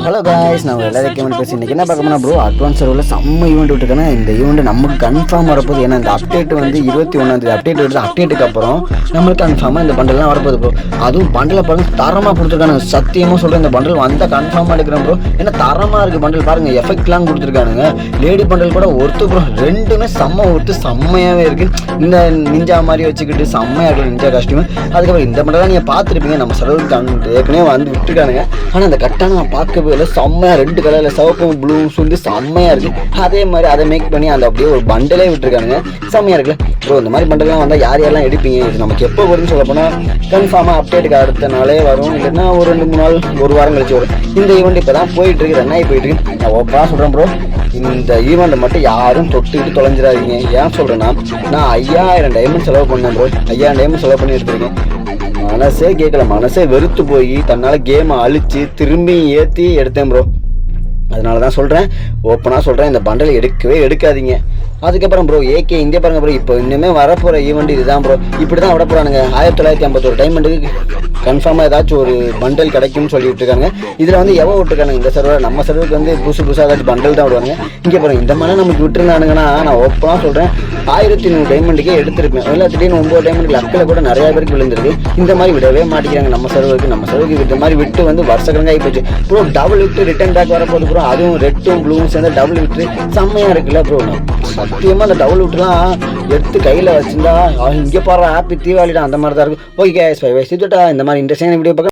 Hello guys நான் எல்லாரும் கேமெண்ட் பேசி இன்றைக்கி என்ன பார்க்க போனால் ப்ரோ அட்வான்ஸ் சர்வில் செம்ம ஈவெண்ட் விட்டுருக்கேன்னா இந்த ஈவெண்ட் நமக்கு கன்ஃபார்ம் வரப்போகுது. ஏன்னா இந்த அப்டேட் வந்து இருபத்தி ஒன்றாந்தேதி அப்டேட் வருது. அப்டேட்டுக்கு அப்புறம் நம்மளுக்கு கன்ஃபார்மாக இந்த பண்டல்லாம் வரப்போகுது ப்ரோ அதுவும் பண்டலை பாருங்க தரமாக கொடுத்துருக்கானுங்க. சத்தியமாக சொல்கிறேன் இந்த பண்டல் வந்தால் கன்ஃபார்மாக எடுக்கிறேன் ப்ரோ ஏன்னா தரமாக இருக்குது பண்டல் பாருங்கள் எஃபெக்ட்லாம் கொடுத்துருக்கானுங்க. லேடி பண்டல் கூட ஒருத்து ப்ரோ ரெண்டுமே செம்ம ஒருத்து செம்மையாகவே இருக்குது இந்த நிஞ்சா மாதிரி வச்சுக்கிட்டு செம்மையாக இருக்குது நிஞ்சா காஸ்டியூம் அதுக்கப்புறம் இந்த பண்டலாம் நீங்கள் பார்த்துருப்பீங்க. நம்ம செலவுக்கு ஏற்கனவே வந்து விட்டுருக்கானுங்க. ஆனால் அந்த கட்டான நான் பார்க்க இல்லை செம்மையாக ரெண்டு கலரில் சிவப்பும் ப்ளூவும் சொல்லி செம்மையாக இருக்குது அதே மாதிரி அதை மேக் பண்ணி அந்த அப்படியே ஒரு பண்டலே விட்டுருக்காங்க செம்மையாக இருக்குல்ல? ப்ரோ இந்த மாதிரி பண்டலாம் வந்தால் யார் யாரெல்லாம் எடுப்பீங்க? இது நமக்கு எப்போ வரும்னு சொல்ல போனால் கன்ஃபார்மாக அப்டேட்டுக்கு அடுத்த நாளே வரும். இல்லைன்னா ஒரு ரெண்டு மூணு நாள் ஒரு வாரம் கழிச்சு வரும். இந்த ஈவெண்ட் இப்போ தான் போயிட்டு இருக்கு ரன் போயிட்டு இருக்கு நான் ஓப்பனாக சொல்கிறேன் ப்ரோ இந்த ஈவெண்ட்டை மட்டும் யாரும் தொட்டுக்கிட்டு தொலைஞ்சிடாதீங்க. ஏன் சொல்கிறேன்னா நான் ஐயாயிரம் டைமண்ட் செலவு பண்ணேன் ப்ரோ ஐயாயிரம் டைமண்ட் செலவு பண்ணி எடுத்துருக்கேன். மனசே கேட்கல மனசே வெறுத்து போய் தன்னால் கேமை அழித்து திரும்பி ஏற்றி எடுத்தேன் ப்ரோ அதனால தான் சொல்கிறேன் ஓப்பனாக சொல்கிறேன் இந்த பண்டல் எடுக்கவே எடுக்காதீங்க. அதுக்கப்புறம் ப்ரோ ஏகே இந்தியா பாருங்க ப்ரோ இப்போ இன்னுமே வரப்போகிற ஈவெண்ட் இதுதான் ப்ரோ இப்படி தான் விட போகிறானுங்க ஆயிரத்தி தொள்ளாயிரத்தி ஐம்பத்தொரு டைமண்டுக்கு கன்ஃபார்மாக ஏதாச்சும் ஒரு பண்டல் கிடைக்கும்னு சொல்லி விட்டுருக்காங்க இதில் வந்து எவ்வளோ விட்டுருக்காங்க இந்த சர்வர் நம்ம சர்வருக்கு வந்து புதுசு புதுசாக ஏதாச்சும் பண்டல் தான் விடுவாங்க இங்கே பாருங்க இந்த மாதிரி நமக்கு விட்டுருந்தானுங்கன்னா நான் ஓப்பனாக சொல்கிறேன் ஆயிரத்தி நூறு டைமண்டுக்கே எடுத்திருப்பேன். இல்லை திடீர்னு ஒம்பது டைமண்டுக்கு லக்கில் கூட நிறைய பேருக்கு விழுந்திருக்கு. இந்த மாதிரி விடவே மாட்டேங்கிறாங்க நம்ம சர்வருக்கு நம்ம சர்வருக்கு இந்த மாதிரி விட்டு வந்து வருஷக்கணக்காக போச்சு. ப்ரோ டபுள் விட்டு ரிட்டன் பேக் வரப்போகுது ப்ரோ அதுவும் ரெட்டும் ப்ளூவும் சேர்ந்து டபுள் விட்டு செம்மையாக இருக்குல்ல ப்ரோ சத்தியமாக அந்த டபுள் விட்டுலாம் எடுத்து கையில் வச்சுருந்தா இங்கே போடுற ஹாப்பி தீபாவளிடா அந்த மாதிரி தான் இருக்கும். ஓகே ஃபைவ் வயசு இந்த மாதிரி இன்ட்ரெஸ்டிங் வீடியோ பார்க்க